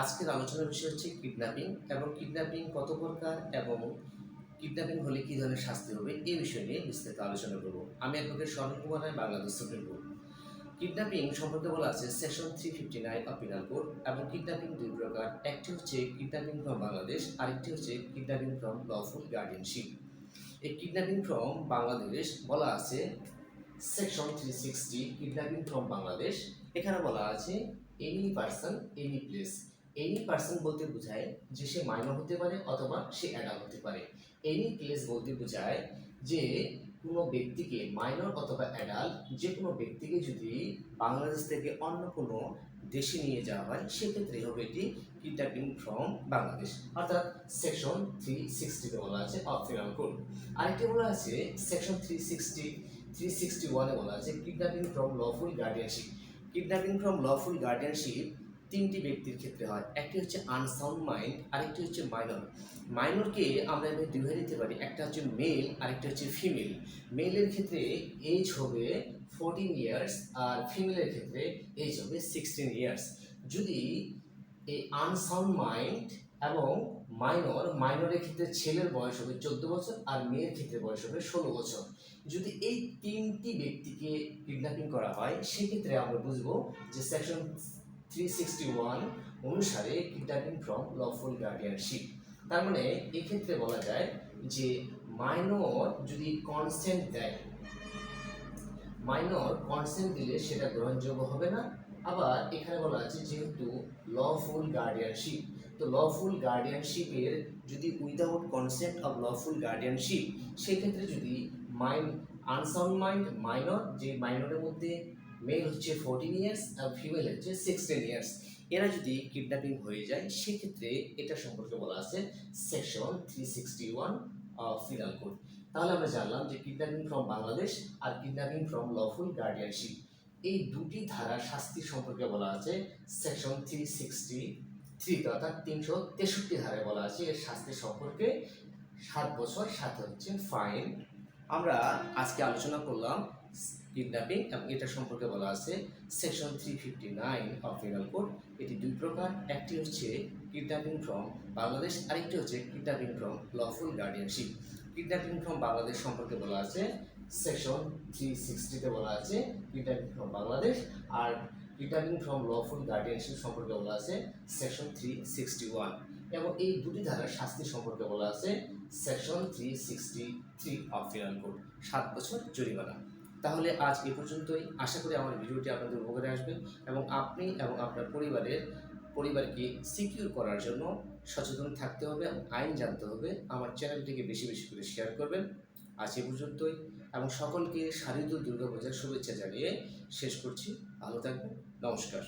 আজকের আলোচনার বিষয় হচ্ছে কিডন্যাপিং এবং কিডন্যাপিং কত প্রকার এবং কিডন্যাপিং হলে কী ধরনের শাস্তি হবে এই বিষয় নিয়ে বিস্তারিত আলোচনা করব। আমি advocate Swarna Kumar Roy, Bangladesh supreme court. Kidnapping সম্পর্কে বলা আছে section three fifty nine of penal code এবং কিডন্যাপিং দুই প্রকার। একটি হচ্ছে কিডন্যাপিং ফ্রম বাংলাদেশ, আরেকটি হচ্ছে কিডন্যাপিং ফ্রম লফুল গার্ডিয়ানশিপ এই কিডন্যাপিং ফ্রম বাংলাদেশ বলা আছে section three sixty kidnapping from Bangladesh. এখানে বলা আছে any person any place any person বলতে বোঝায় যে সে মাইনর হতে পারে অথবা সে অ্যাডাল্ট হতে পারে। এনি প্লেস বলতে বোঝায় যে কোনো ব্যক্তিকে মাইনর অথবা অ্যাডাল্ট যে কোনো ব্যক্তিকে যদি বাংলাদেশ থেকে অন্য কোনো দেশে নিয়ে যাওয়া হয়, সেক্ষেত্রে হবে এটি কিডন্যাপিং ফ্রম বাংলাদেশ। অর্থাৎ সেকশন থ্রি সিক্সটিতে বলা আছে অফ ফিনাল কোড আরেকটি বলা আছে section three sixty three sixty ওয়ানে বলা আছে kidnapping from lawful guardianship kidnapping from lawful guardianship তিনটি ব্যক্তির ক্ষেত্রে হয়। একটি হচ্ছে আনসাউন্ড মাইন্ড আরেকটি হচ্ছে মাইনর মাইনরকে আমরা এভাবে দুইভাবে দিতে পারি। একটা হচ্ছে মেল আরেকটা হচ্ছে ফিমেল মেলের ক্ষেত্রে এজ হবে ফোরটিন ইয়ার্স আর ফিমেলের ক্ষেত্রে এজ হবে সিক্সটিন ইয়ার্স যদি এই আনসাউন্ড মাইন্ড এবং মাইনর মাইনরের ক্ষেত্রে ছেলের বয়স হবে চোদ্দ বছর আর মেয়ের ক্ষেত্রে বয়স হবে ষোলো বছর। যদি এই তিনটি ব্যক্তিকে কিডন্যাপিং করা হয়, সেক্ষেত্রে আমরা বুঝব যে সেকশন থ্রি সিক্সটি ওয়ান অনুসারে কিডন্যাপিং ফ্রম লফুল গার্ডিয়ানশিপ তার মানে এক্ষেত্রে বলা যায় যে মাইনর যদি কনসেন্ট দেয় মাইনর কনসেন্ট দিলে সেটা গ্রহণযোগ্য হবে না। আবার এখানে বলা আছে যেহেতু লফুল গার্ডিয়ানশিপ তো লফুল গার্ডিয়ানশিপের যদি without concept of lawful guardianship সেক্ষেত্রে যদি মাইন্ড আনসাউন্ড মাইন্ড মাইনর যে মাইনরের মধ্যে মেল হচ্ছে ফোরটিন ইয়ার্স আর ফিমেল হচ্ছে সিক্সটিন ইয়ার্স এরা যদি কিডন্যাপিং হয়ে যায়, সেক্ষেত্রে এটা সম্পর্কে বলা আছে section three sixty one penal code তাহলে আমরা জানলাম যে কিডন্যাপিং ফ্রম বাংলাদেশ আর কিডন্যাপিং ফ্রম লফুল গার্ডিয়ানশিপ এই দুটি ধারা শাস্তি সম্পর্কে বলা আছে সেকশন থ্রি সিক্সটি থ্রি অর্থাৎ তিনশো তেষট্টি ধারায় বলা আছে এর শাস্তি সম্পর্কে সাত বছর সাথে হচ্ছে ফাইন আমরা আজকে আলোচনা করলাম কিডন্যাপিং এবং এটা সম্পর্কে বলা আছে। Section three fifty nine of penal code এটি দুই প্রকার। একটি হচ্ছে কিডন্যাপিং ফ্রম বাংলাদেশ আরেকটি হচ্ছে kidnapping from lawful guardianship kidnapping from Bangladesh সম্পর্কে বলা আছে। সেকশন থ্রি সিক্সটিতে বলা আছে কিডন্যাপিং ফ্রম বাংলাদেশ আর কিডন্যাপিং ফ্রম লফুল গার্ডিয়ানশিপ সম্পর্কে বলা আছে সেকশন থ্রি সিক্সটি ওয়ান এবং এই দুটি ধারার শাস্তি সম্পর্কে বলা আছে section three sixty three of penal code সাত বছর জরিমানা। তাহলে আজ এ পর্যন্তই। আশা করি আমার ভিডিওটি আপনাদের উপকারে আসবে এবং আপনি এবং আপনার পরিবারের পরিবারকে সিকিউর করার জন্য সচেতন থাকতে হবে এবং আইন জানতে হবে। আমার চ্যানেলটিকে বেশি বেশি করে শেয়ার করবেন। আজ এ পর্যন্তই এবং সকলকে শারীরিক দুর্গাপূজার শুভেচ্ছা জানিয়ে শেষ করছি। ভালো থাকবেন নমস্কার।